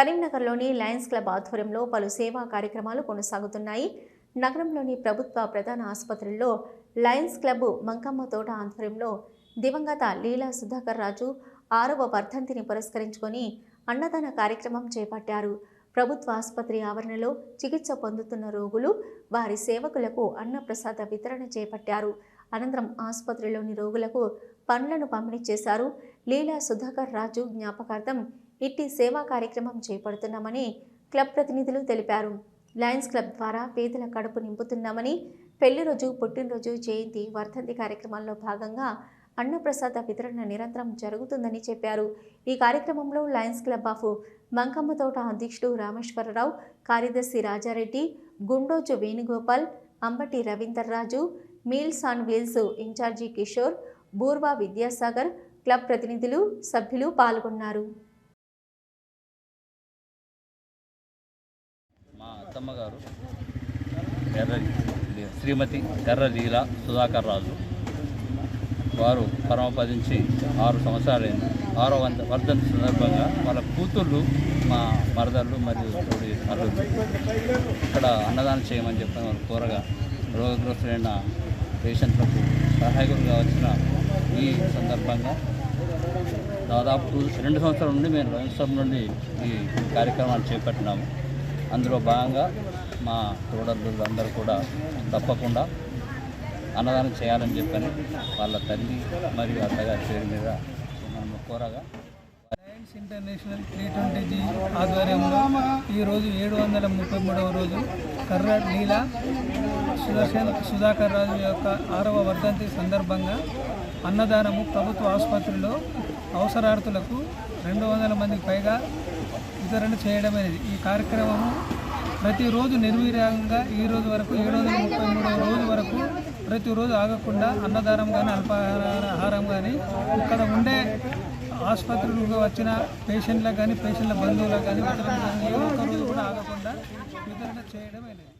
కరీంనగర్లోని Lions club ఆధ్వర్యంలో పలు సేవా కార్యక్రమాలు కొనసాగుతున్నాయి. నగరంలోని ప్రభుత్వ ప్రధాన ఆసుపత్రుల్లో లయన్స్ క్లబ్ మంకమ్మ తోట ఆధ్వర్యంలో దివంగత లీలా సుధాకర్ రాజు ఆరవ వర్ధంతిని పురస్కరించుకొని అన్నదాన కార్యక్రమం చేపట్టారు. ప్రభుత్వ ఆసుపత్రి ఆవరణలో చికిత్స పొందుతున్న రోగులు వారి సేవకులకు అన్నప్రసాద వితరణ చేపట్టారు. అనంతరం ఆసుపత్రిలోని రోగులకు పండ్లను పంపిణీ చేశారు. లీలా సుధాకర్ రాజు జ్ఞాపకార్థం ఇట్టి సేవా కార్యక్రమం చేపడుతున్నామని క్లబ్ ప్రతినిధులు తెలిపారు. లయన్స్ క్లబ్ ద్వారా పేదల కడుపు నింపుతున్నామని పెళ్ళి రోజు పుట్టినరోజు జయంతి వర్ధంతి కార్యక్రమాల్లో భాగంగా అన్నప్రసాద వితరణ నిరంతరం జరుగుతుందని చెప్పారు. ఈ కార్యక్రమంలో లయన్స్ క్లబ్ ఆఫ్ మంకమ్మ తోట అధ్యక్షుడు రామేశ్వరరావు కార్యదర్శి Rajareddy Gundoju Venugopal Ambati Ravinder Raju meals on wheels in-charge Kishore Boorva Vidyasagar club ప్రతినిధులు సభ్యులు పాల్గొన్నారు. అత్తమ్మ గారు ఎర్ర శ్రీమతి ఎర్ర లీల సుధాకర్ రాజు. వారు పరమపదించి ఆరు సంవత్సరాలైంది. ఆరో వంద వర్ధంతి సందర్భంగా వాళ్ళ కూతుళ్ళు మా మరదళ్ళు మరియు తోడి అల్లుళ్ళు ఇక్కడ అన్నదానం చేయమని చెప్పిన వాళ్ళు కోరగా రోగగ్రస్తులైన పేషెంట్లకు సహాయకులుగా వచ్చిన ఈ సందర్భంగా దాదాపు రెండు సంవత్సరాల నుండి మేము రాజ్యసభ నుండి ఈ కార్యక్రమాలు చేపట్టినాము. అందులో భాగంగా మా తోడళ్ళు అందరూ కూడా తప్పకుండా అన్నదానం చేయాలని చెప్పని వాళ్ళ తల్లి మరియు అత్తగారి పేరు మీద మనం కోరగా science international three twenty G ఆధ్వర్యంలో ఈరోజు ఏడు వందల ముప్పై మూడవ రోజు కర్ర నీల సుదర్శన్ సుధాకర్ రాజు యొక్క ఆరవ వర్ధంతి సందర్భంగా అన్నదానము ప్రభుత్వ ఆసుపత్రిలో అవసరార్థులకు రెండు వందల మందికి పైగా వితరణ చేయడం అనేది ఈ కార్యక్రమము ప్రతిరోజు నిర్వీర్యంగా ఈ రోజు వరకు ఏడు వందల ముప్పై మూడవ రోజు వరకు ప్రతిరోజు ఆగకుండా అన్నదానం కానీ అల్పాహారం ఆహారం కానీ ఇక్కడ ఉండే ఆసుపత్రులకు వచ్చిన పేషెంట్లకు కానీ పేషెంట్ల బంధువులకు కానీ వితరణ కూడా ఆగకుండా వితరణ చేయడం అనేది